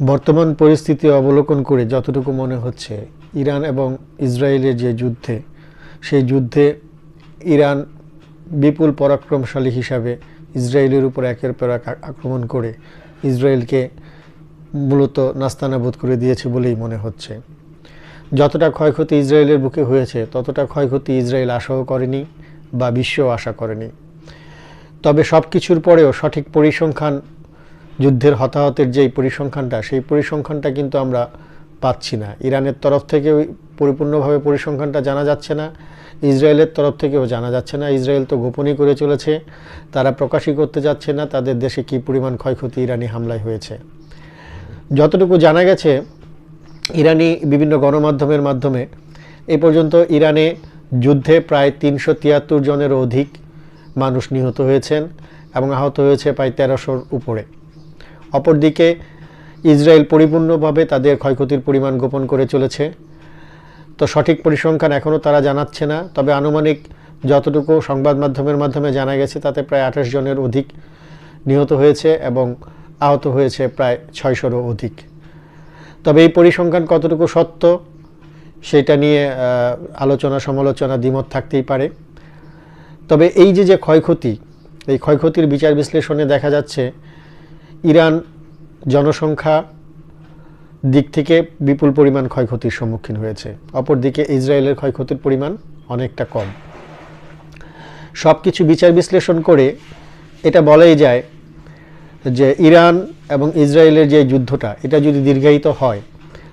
বর্তমান পরিস্থিতি অবলোকন করে যতটুকু মনে হচ্ছে, ইরান এবং ইসরায়েলের যে যুদ্ধে, সেই যুদ্ধে ইরান বিপুল পরাক্রমশালী হিসাবে ইসরায়েলের উপর একের পর এক আক্রমণ করে ইসরায়েলকে মূলত নাস্তানাবুদ করে দিয়েছে বলেই মনে হচ্ছে। যতটা ক্ষয়ক্ষতি ইসরায়েলের বুকে হয়েছে, ততটা ক্ষয়ক্ষতি ইসরায়েল আশাও করেনি বা বিশ্বও আশা করেনি। তবে সব কিছুর পরেও সঠিক পরিসংখ্যান যুদ্ধের হতাহতের যেই পরিসংখ্যানটা, সেই পরিসংখ্যানটা কিন্তু আমরা পাচ্ছি না। ইরানের তরফ থেকে পরিপূর্ণভাবে পরিসংখ্যানটা জানা যাচ্ছে না। ইসরায়েলের তরফ থেকেও জানা যাচ্ছে না। ইসরায়েল তো গোপনই করে চলেছে। তারা প্রকাশই করতে যাচ্ছে না তাদের দেশে কী পরিমাণ ক্ষয়ক্ষতি ইরানি হামলায় হয়েছে। যতটুকু জানা গেছে, ইরানি বিভিন্ন গণমাধ্যমের মাধ্যমে, এ পর্যন্ত ইরানে যুদ্ধে প্রায় তিনশো তিয়াত্তর জনেরও অধিক মানুষ নিহত হয়েছেন এবং আহত হয়েছে প্রায় তেরোশোর উপরে। অপরদিকে ইসরায়েল পরিপূর্ণভাবে তাদের ক্ষয়ক্ষতির পরিমাণ গোপন করে চলেছে। তো সঠিক পরিসংখ্যান এখনও তারা জানাচ্ছে না, তবে আনুমানিক যতটুকু সংবাদ মাধ্যমের মাধ্যমে জানা গেছে, তাতে প্রায় আঠাশ জনের অধিক নিহত হয়েছে এবং আহত হয়েছে প্রায় ছয়শোরও অধিক। তবে এই পরিসংখ্যান কতটুকু সত্য, সেটা নিয়ে আলোচনা সমালোচনা দ্বিমত থাকতেই পারে। তবে এই যে যে ক্ষয়ক্ষতি, এই ক্ষয়ক্ষতির বিচার বিশ্লেষণে দেখা যাচ্ছে ইরান জনসংখ্যা দিক থেকে বিপুল পরিমাণ ক্ষয়ক্ষতির সম্মুখীন হয়েছে। অপরদিকে ইসরায়েলের ক্ষয়ক্ষতির পরিমাণ অনেকটা কম। সব কিছু বিচার বিশ্লেষণ করে এটা বলাই যায় যে ইরান এবং ইসরায়েলের যে যুদ্ধটা, এটা যদি দীর্ঘায়িত হয়,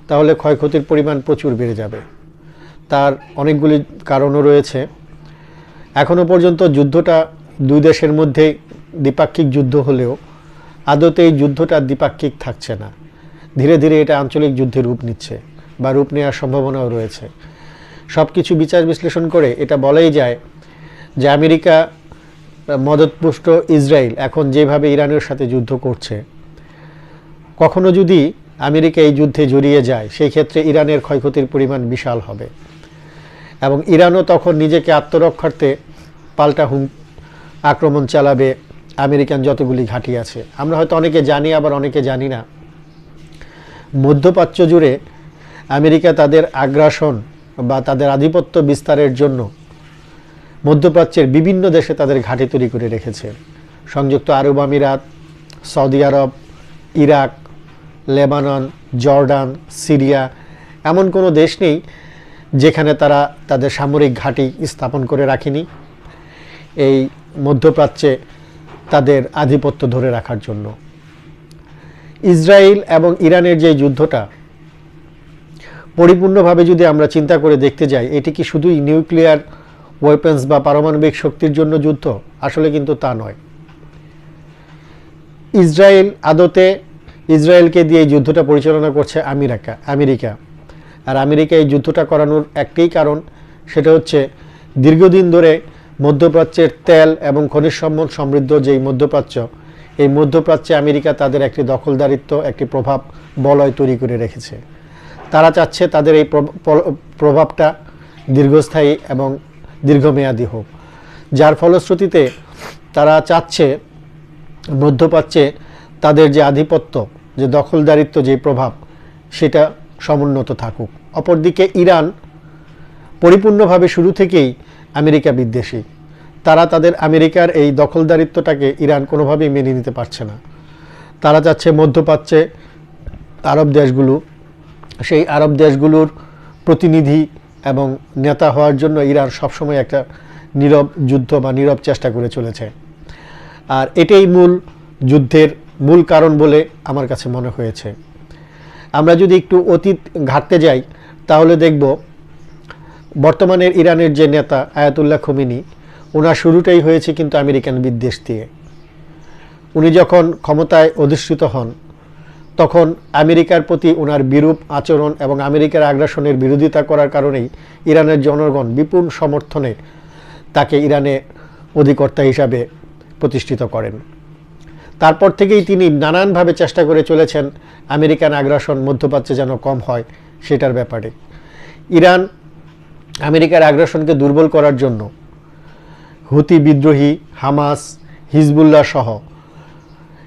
তাহলে ক্ষয়ক্ষতির পরিমাণ প্রচুর বেড়ে যাবে। তার অনেকগুলি কারণও রয়েছে। এখনও পর্যন্ত যুদ্ধটা দুই দেশের মধ্যে দ্বিপাক্ষিক যুদ্ধ হলেও আদতে এই যুদ্ধটা দ্বিপাক্ষিক থাকছে না। ধীরে ধীরে এটা আঞ্চলিক যুদ্ধে রূপ নিচ্ছে বা রূপ নেওয়ার সম্ভাবনাও রয়েছে। সব কিছু বিচার বিশ্লেষণ করে এটা বলাই যায় যে আমেরিকা, মদতপুষ্ট ইসরায়েল এখন যেভাবে ইরানের সাথে যুদ্ধ করছে, কখনো যদি আমেরিকা এই যুদ্ধে জড়িয়ে যায়, সেই ক্ষেত্রে ইরানের ক্ষয়ক্ষতির পরিমাণ বিশাল হবে। এবং ইরানও তখন নিজেকে আত্মরক্ষার্থে পাল্টা হুম, আক্রমণ চালাবে আমেরিকান যতগুলি ঘাঁটি আছে। আমরা হয়তো অনেকে জানি, আবার অনেকে জানি না। মধ্যপ্রাচ্য জুড়ে আমেরিকা তাদের আগ্রাসন বা তাদের আধিপত্য বিস্তারের জন্য মধ্যপ্রাচ্যের বিভিন্ন দেশে তাদের ঘাঁটি তৈরি করে রেখেছে। সংযুক্ত আরব আমিরাত, সৌদি আরব, ইরাক, লেবানন, জর্ডান, সিরিয়া এমন কোনো দেশ নেই যেখানে তারা তাদের সামরিক ঘাঁটি স্থাপন করে রাখেনি। এই মধ্যপ্রাচ্যে তাদের আধিপত্য ধরে রাখার জন্য। ইসরায়েল এবং ইরানের যে যুদ্ধটা, পরিপূর্ণভাবে যদি আমরা চিন্তা করে দেখতে যাই, এটি কি শুধুই নিউক্লিয়ার ওয়েপেন্স বা পারমাণবিক শক্তির জন্য যুদ্ধ? আসলে কিন্তু তা নয়। ইসরায়েল আদতে ইসরায়েলকে দিয়ে এই যুদ্ধটা পরিচালনা করছে আমেরিকা আমেরিকা। আর আমেরিকা এই যুদ্ধটা করানোর একটাই কারণ, সেটা হচ্ছে দীর্ঘদিন ধরে মধ্যপ্রাচ্যের তেল এবং খনিজ সম্পদ সমৃদ্ধ যেই মধ্যপ্রাচ্য, এই মধ্যপ্রাচ্যে আমেরিকা তাদের একটি দখলদারিত্ব, একটি প্রভাব বলয় তৈরি করে রেখেছে। তারা চাচ্ছে তাদের এই প্রভ- প্রভাবটা দীর্ঘস্থায়ী এবং দীর্ঘমেয়াদী হোক। যার ফলশ্রুতিতে তারা চাচ্ছে মধ্যপ্রাচ্যে তাদের যে আধিপত্য, যে দখলদারিত্ব, যে প্রভাব, সেটা সমুন্নত থাকুক। অপরদিকে ইরান পরিপূর্ণভাবে শুরু থেকেই আমেরিকা বিদ্বেষী। তারা তাদের আমেরিকার এই দখলদারিত্বটাকে ইরান কোনোভাবেই মেনে নিতে পারছে না। তারা চাচ্ছে মধ্যপ্রাচ্যে আরব দেশগুলো, সেই আরব দেশগুলোর প্রতিনিধি এবং নেতা হওয়ার জন্য ইরান সবসময় একটা নীরব যুদ্ধ বা নীরব চেষ্টা করে চলেছে। আর এটাই মূল যুদ্ধের মূল কারণ বলে আমার কাছে মনে হয়েছে। আমরা যদি একটু অতীত ঘাটতে যাই, তাহলে দেখব বর্তমানের ইরানের যে নেতা আয়াতুল্লাহ খমিনি ওনার শুরুটাই হয়েছে কিন্তু আমেরিকান বিদ্বেষ দিয়ে। উনি যখন ক্ষমতায় অধিষ্ঠিত হন, তখন আমেরিকার প্রতি ওনার বিরূপ আচরণ এবং আমেরিকার আগ্রাসনের বিরোধিতা করার কারণেই ইরানের জনগণ বিপুল সমর্থনে তাকে ইরানে অধিকর্তা হিসাবে প্রতিষ্ঠিত করেন। তারপর থেকেই তিনি নানানভাবে চেষ্টা করে চলেছেন আমেরিকান আগ্রাসন মধ্যপ্রাচ্যে যেন কম হয়, সেটার ব্যাপারে। ইরান আমেরিকার আগ্রাসনকে দুর্বল করার জন্য হুতি বিদ্রোহী হামাস, হিজবুল্লাহ সহ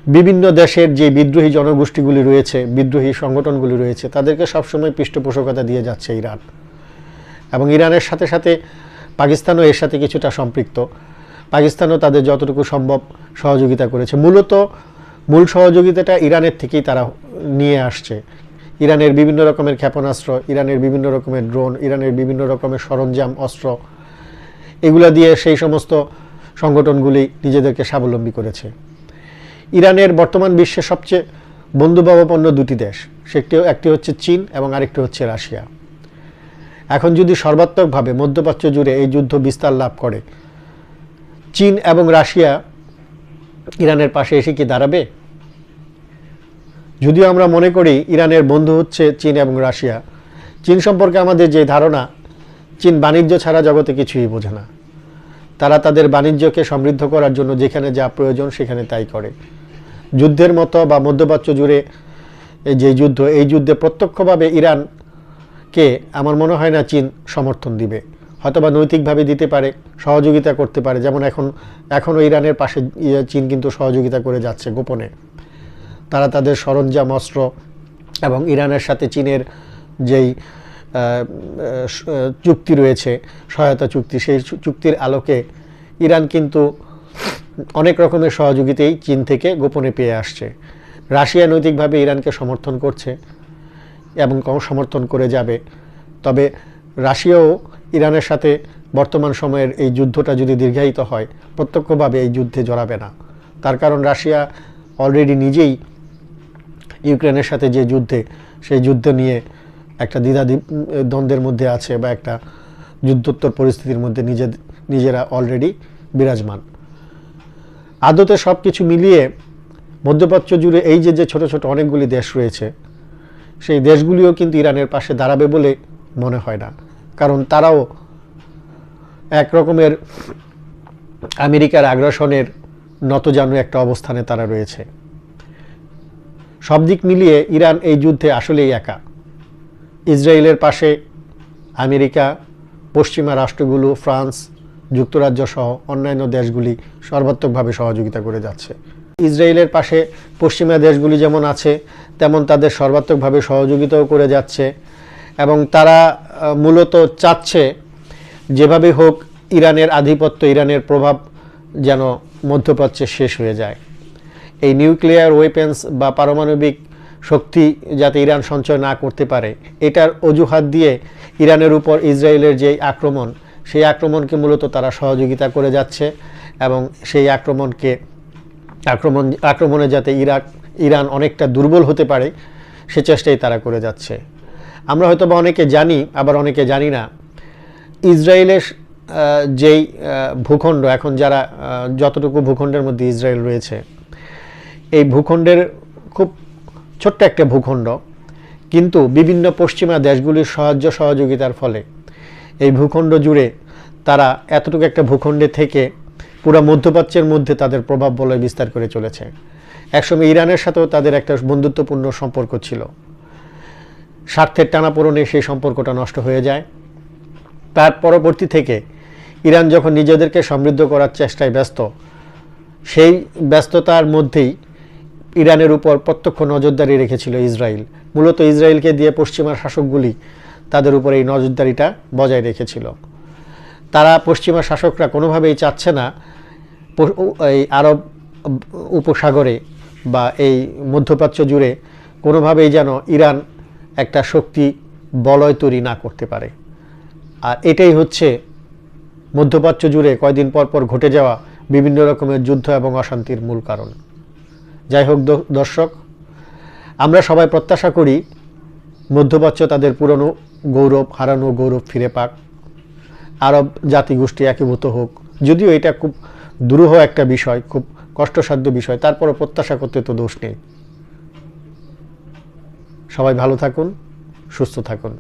বিভিন্ন দেশের যে বিদ্রোহী জনগোষ্ঠীগুলি রয়েছে, বিদ্রোহী সংগঠনগুলি রয়েছে, তাদেরকে সবসময় পৃষ্ঠপোষকতা দিয়ে যাচ্ছে ইরান। এবং ইরানের সাথে সাথে পাকিস্তানও এর সাথে কিছুটা সম্পৃক্ত। পাকিস্তানও তাদের যতটুকু সম্ভব সহযোগিতা করেছে। মূলত মূল সহযোগিতাটা ইরানের থেকেই তারা নিয়ে আসছে। ইরানের বিভিন্ন রকমের ক্ষেপণাস্ত্র, ইরানের বিভিন্ন রকমের ড্রোন, ইরানের বিভিন্ন রকমের সরঞ্জাম, অস্ত্র, এগুলা দিয়ে সেই সমস্ত সংগঠনগুলি নিজেদেরকে স্বাবলম্বী করেছে। ইরানের বর্তমান বিশ্বের সবচেয়ে বন্ধুভাবাপন্ন দুটি দেশ সেটি একটি হচ্ছে চীন এবং আরেকটি হচ্ছে রাশিয়া। এখন যদি সর্বাত্মকভাবে মধ্যপ্রাচ্য জুড়ে এই যুদ্ধ বিস্তার লাভ করে, চীন এবং রাশিয়া ইরানের পাশে এসে কি দাঁড়াবে? যদিও আমরা মনে করি ইরানের বন্ধু হচ্ছে চীন এবং রাশিয়া। চীন সম্পর্কে আমাদের যে ধারণা, চীন বাণিজ্য ছাড়া জগতে কিছুই বোঝে না। তারা তাদের বাণিজ্যকে সমৃদ্ধ করার জন্য যেখানে যা প্রয়োজন সেখানে তাই করে। যুদ্ধের মতো বা মধ্যপ্রাচ্য জুড়ে যে যুদ্ধ, এই যুদ্ধে প্রত্যক্ষভাবে ইরানকে আমার মনে হয় না চীন সমর্থন দিবে। হয়তোবা নৈতিকভাবে দিতে পারে, সহযোগিতা করতে পারে। যেমন এখন এখনও ইরানের পাশে ইয়ে চীন কিন্তু সহযোগিতা করে যাচ্ছে গোপনে। তারা তাদের সরঞ্জাম, অস্ত্র এবং ইরানের সাথে চীনের যেই চুক্তি রয়েছে, সহায়তা চুক্তি, সেই চুক্তির আলোকে ইরান কিন্তু অনেক রকমের সহযোগিতাই চীন থেকে গোপনে পেয়ে আসছে। রাশিয়া নৈতিকভাবে ইরানকে সমর্থন করছে এবং কম সমর্থন করে যাবে। তবে রাশিয়াও ইরানের সাথে বর্তমান সময়ের এই যুদ্ধটা যদি দীর্ঘায়িত হয়, প্রত্যক্ষভাবে এই যুদ্ধে জড়াবে না। তার কারণ রাশিয়া অলরেডি নিজেই ইউক্রেনের সাথে যে যুদ্ধে, সেই যুদ্ধ নিয়ে একটা দ্বিধা দ্বন্দ্বের মধ্যে আছে বা একটা যুদ্ধোত্তর পরিস্থিতির মধ্যে নিজে নিজেরা অলরেডি বিরাজমান। আদতে সব কিছু মিলিয়ে মধ্যপ্রাচ্য জুড়ে এই যে যে ছোট ছোট অনেকগুলি দেশ রয়েছে, সেই দেশগুলিও কিন্তু ইরানের পাশে দাঁড়াবে বলে মনে হয় না। কারণ তারাও এক রকমের আমেরিকার আগ্রাসনের নতজানু একটা অবস্থানে তারা রয়েছে। সব দিক মিলিয়ে ইরান এই যুদ্ধে আসলেই একা। ইসরায়েলের পাশে আমেরিকা, পশ্চিমা রাষ্ট্রগুলো, ফ্রান্স, যুক্তরাজ্য সহ অন্যান্য দেশগুলি সর্বাত্মকভাবে সহযোগিতা করে যাচ্ছে। ইসরায়েলের পাশে পশ্চিমা দেশগুলি যেমন আছে, তেমন তাদের সর্বাত্মকভাবে সহযোগিতাও করে যাচ্ছে এবং তারা মূলত চাচ্ছে যেভাবে হোক ইরানের আধিপত্য, ইরানের প্রভাব যেন মধ্যপ্রাচ্যে শেষ হয়ে যায়। এই নিউক্লিয়ার ওয়েপেন্স বা পারমাণবিক শক্তি যাতে ইরান সঞ্চয় না করতে পারে, এটার অজুহাত দিয়ে ইরানের উপর ইসরায়েলের যে আক্রমণ, সেই আক্রমণকে মূলত তারা সহযোগিতা করে যাচ্ছে এবং সেই আক্রমণকে, আক্রমণ, আক্রমণে যাতে ইরাক, ইরান অনেকটা দুর্বল হতে পারে, সে চেষ্টাই তারা করে যাচ্ছে। আমরা হয়তো বা অনেকে জানি, আবার অনেকে জানি না, ইসরায়েলের যেই ভূখণ্ড, এখন যারা যতটুকু ভূখণ্ডের মধ্যে ইসরায়েল রয়েছে এই ভূখণ্ডের খুব ছোট্ট একটা ভূখণ্ড। কিন্তু বিভিন্ন পশ্চিমা দেশগুলির সাহায্য সহযোগিতার ফলে এই ভূখণ্ড জুড়ে তারা এতটুকু একটা ভূখণ্ডে থেকে পুরো মধ্যপ্রাচ্যের মধ্যে তাদের প্রভাব বলয় বিস্তার করে চলেছে। একসময় ইরানের সাথেও তাদের একটা বন্ধুত্বপূর্ণ সম্পর্ক ছিল। স্বার্থের টানাপোড়নে সেই সম্পর্কটা নষ্ট হয়ে যায়। তার পরবর্তী থেকে ইরান যখন নিজেদেরকে সমৃদ্ধ করার চেষ্টায় ব্যস্ত, সেই ব্যস্ততার মধ্যেই ইরানের উপর প্রত্যক্ষ নজরদারি রেখেছিল ইসরায়েল। মূলত ইসরায়েলকে দিয়ে পশ্চিমা শাসকগুলি তাদের উপর এই নজরদারিটা বজায় রেখেছিল। তারা পশ্চিমা শাসকরা কোনোভাবেই চাচ্ছে না এই আরব উপসাগরে বা এই মধ্যপ্রাচ্য জুড়ে কোনোভাবেই যেন ইরান একটা শক্তি বলয় তৈরি না করতে পারে। আর এটাই হচ্ছে মধ্যপ্রাচ্য জুড়ে কয়দিন পর পর ঘটে যাওয়া বিভিন্ন রকমের যুদ্ধ এবং অশান্তির মূল কারণ। যাই হোক দর্শক, আমরা সবাই প্রত্যাশা করি মধ্যপ্রাচ্য তাদের পুরনো গৌরব, হারানো গৌরব ফিরে পাক। আরব জাতিগোষ্ঠী একীভূত হোক। যদিও এটা খুব দুরূহ একটা বিষয়, খুব কষ্টসাধ্য বিষয়, তারপরও প্রত্যাশা করতে তো দোষ নেই। সবাই ভালো থাকুন, সুস্থ থাকুন।